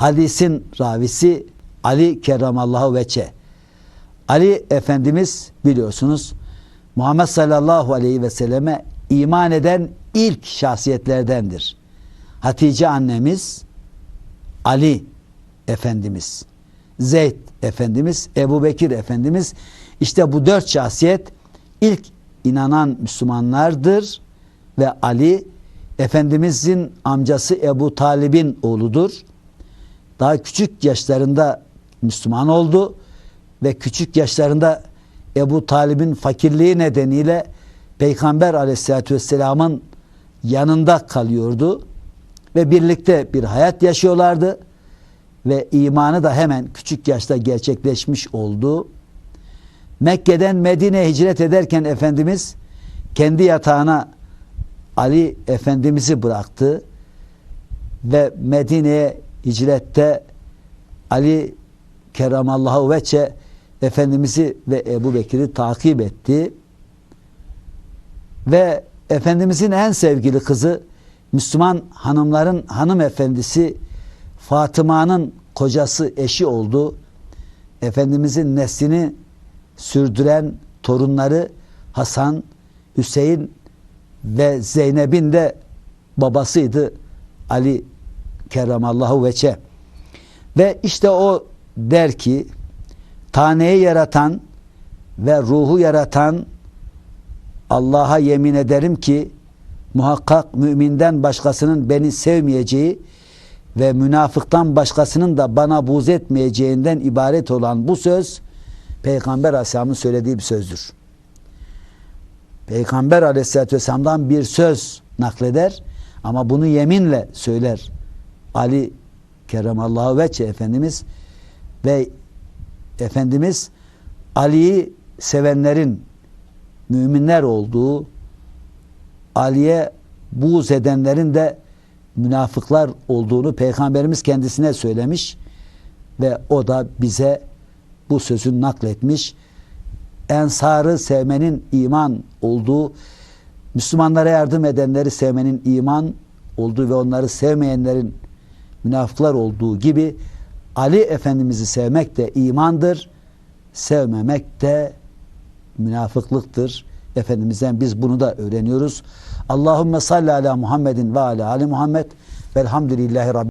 Hadisin ravisi Ali kerramallahu veçe. Ali Efendimiz biliyorsunuz Muhammed sallallahu aleyhi ve selleme iman eden ilk şahsiyetlerdendir. Hatice annemiz, Ali Efendimiz, Zeyd Efendimiz, Ebu Bekir Efendimiz işte bu dört şahsiyet ilk inanan Müslümanlardır ve Ali Efendimizin amcası Ebu Talib'in oğludur. Daha küçük yaşlarında Müslüman oldu ve küçük yaşlarında Ebu Talib'in fakirliği nedeniyle Peygamber aleyhissalatü vesselamın yanında kalıyordu ve birlikte bir hayat yaşıyorlardı ve imanı da hemen küçük yaşta gerçekleşmiş oldu. Mekke'den Medine'ye hicret ederken Efendimiz kendi yatağına Ali Efendimiz'i bıraktı ve Medine'ye hicrette Ali Kerramallahu veçe Efendimiz'i ve Ebu Bekir'i takip etti. Ve Efendimizin en sevgili kızı Müslüman hanımların hanımefendisi Fatıma'nın kocası eşi oldu. Efendimizin neslini sürdüren torunları Hasan, Hüseyin ve Zeynep'in de babasıydı Ali Kerramallahu veçe. Ve işte o der ki taneyi yaratan ve ruhu yaratan Allah'a yemin ederim ki muhakkak müminden başkasının beni sevmeyeceği ve münafıktan başkasının da bana buğz etmeyeceğinden ibaret olan bu söz Peygamber Aleyhisselam'ın söylediği bir sözdür. Peygamber Aleyhisselatü Vesselam'dan bir söz nakleder ama bunu yeminle söyler. Ali Kerremallahu Veçe Efendimiz ve Efendimiz Ali'yi sevenlerin müminler olduğu Ali'ye buğz edenlerin de münafıklar olduğunu Peygamberimiz kendisine söylemiş ve o da bize bu sözün nakletmiş. Ensarı sevmenin iman olduğu, Müslümanlara yardım edenleri sevmenin iman olduğu ve onları sevmeyenlerin münafıklar olduğu gibi Ali Efendimiz'i sevmek de imandır, sevmemek de münafıklıktır. Efendimiz'den biz bunu da öğreniyoruz. Allahümme salli ala Muhammedin ve ala Ali Muhammed velhamdülillahi Rabbi.